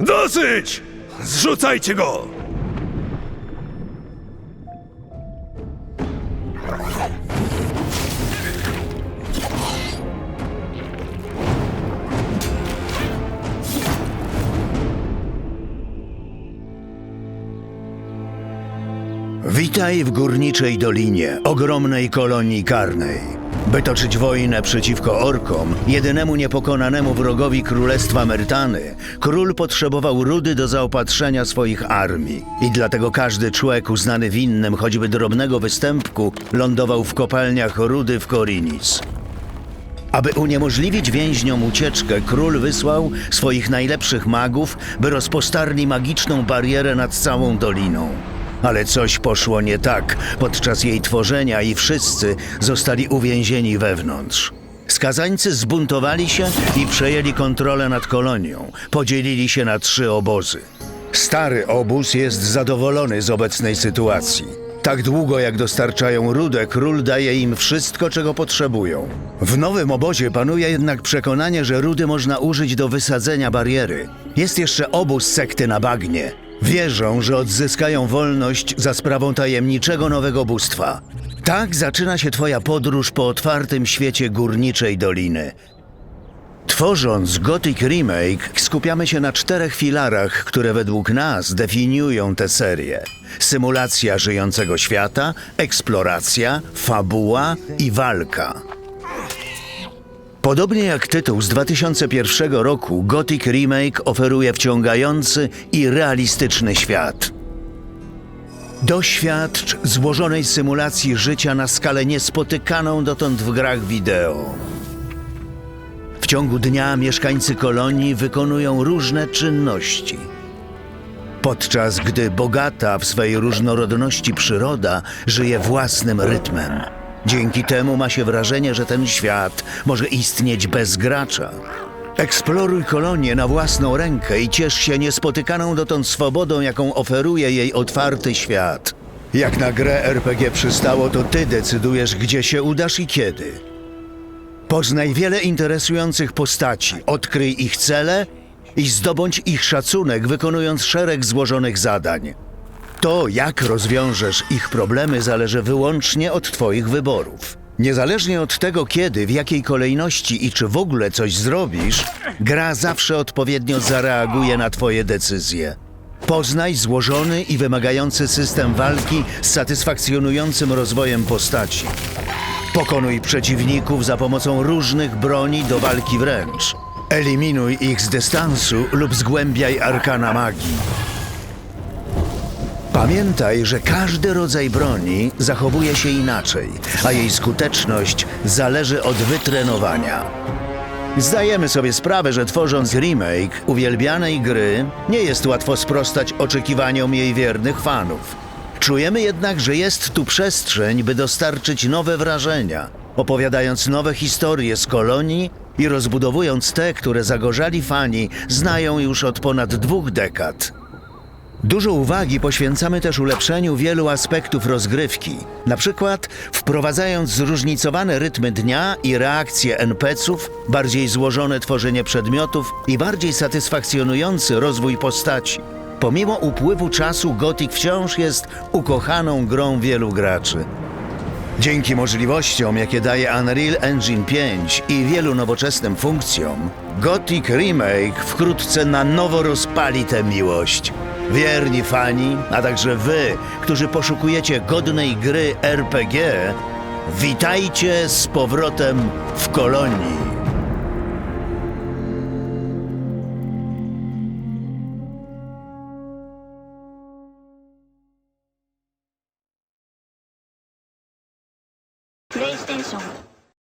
Dosyć! Zrzucajcie go! Witaj w górniczej dolinie, ogromnej kolonii karnej. By toczyć wojnę przeciwko orkom, jedynemu niepokonanemu wrogowi królestwa Mertany, król potrzebował rudy do zaopatrzenia swoich armii. I dlatego każdy człowiek uznany winnym choćby drobnego występku lądował w kopalniach rudy w Korinis. Aby uniemożliwić więźniom ucieczkę, król wysłał swoich najlepszych magów, by rozpostarli magiczną barierę nad całą doliną. Ale coś poszło nie tak podczas jej tworzenia i wszyscy zostali uwięzieni wewnątrz. Skazańcy zbuntowali się i przejęli kontrolę nad kolonią. Podzielili się na trzy obozy. Stary obóz jest zadowolony z obecnej sytuacji. Tak długo jak dostarczają rudę, król daje im wszystko, czego potrzebują. W nowym obozie panuje jednak przekonanie, że rudy można użyć do wysadzenia bariery. Jest jeszcze obóz sekty na bagnie. Wierzą, że odzyskają wolność za sprawą tajemniczego nowego bóstwa. Tak zaczyna się twoja podróż po otwartym świecie górniczej doliny. Tworząc Gothic Remake, skupiamy się na czterech filarach, które według nas definiują tę serię: symulacja żyjącego świata, eksploracja, fabuła i walka. Podobnie jak tytuł z 2001 roku, Gothic Remake oferuje wciągający i realistyczny świat. Doświadcz złożonej symulacji życia na skalę niespotykaną dotąd w grach wideo. W ciągu dnia mieszkańcy kolonii wykonują różne czynności. Podczas gdy bogata w swej różnorodności przyroda żyje własnym rytmem. Dzięki temu ma się wrażenie, że ten świat może istnieć bez gracza. Eksploruj kolonię na własną rękę i ciesz się niespotykaną dotąd swobodą, jaką oferuje jej otwarty świat. Jak na grę RPG przystało, to ty decydujesz, gdzie się udasz i kiedy. Poznaj wiele interesujących postaci, odkryj ich cele i zdobądź ich szacunek, wykonując szereg złożonych zadań. To, jak rozwiążesz ich problemy, zależy wyłącznie od Twoich wyborów. Niezależnie od tego, kiedy, w jakiej kolejności i czy w ogóle coś zrobisz, gra zawsze odpowiednio zareaguje na Twoje decyzje. Poznaj złożony i wymagający system walki z satysfakcjonującym rozwojem postaci. Pokonuj przeciwników za pomocą różnych broni do walki wręcz. Eliminuj ich z dystansu lub zgłębiaj arkana magii. Pamiętaj, że każdy rodzaj broni zachowuje się inaczej, a jej skuteczność zależy od wytrenowania. Zdajemy sobie sprawę, że tworząc remake uwielbianej gry, nie jest łatwo sprostać oczekiwaniom jej wiernych fanów. Czujemy jednak, że jest tu przestrzeń, by dostarczyć nowe wrażenia, opowiadając nowe historie z kolonii i rozbudowując te, które zagorzali fani znają już od ponad dwóch dekad. Dużo uwagi poświęcamy też ulepszeniu wielu aspektów rozgrywki, na przykład wprowadzając zróżnicowane rytmy dnia i reakcje NPC-ów, bardziej złożone tworzenie przedmiotów i bardziej satysfakcjonujący rozwój postaci. Pomimo upływu czasu Gothic wciąż jest ukochaną grą wielu graczy. Dzięki możliwościom, jakie daje Unreal Engine 5 i wielu nowoczesnym funkcjom, Gothic Remake wkrótce na nowo rozpali tę miłość. Wierni fani, a także wy, którzy poszukujecie godnej gry RPG, witajcie z powrotem w kolonii. PlayStation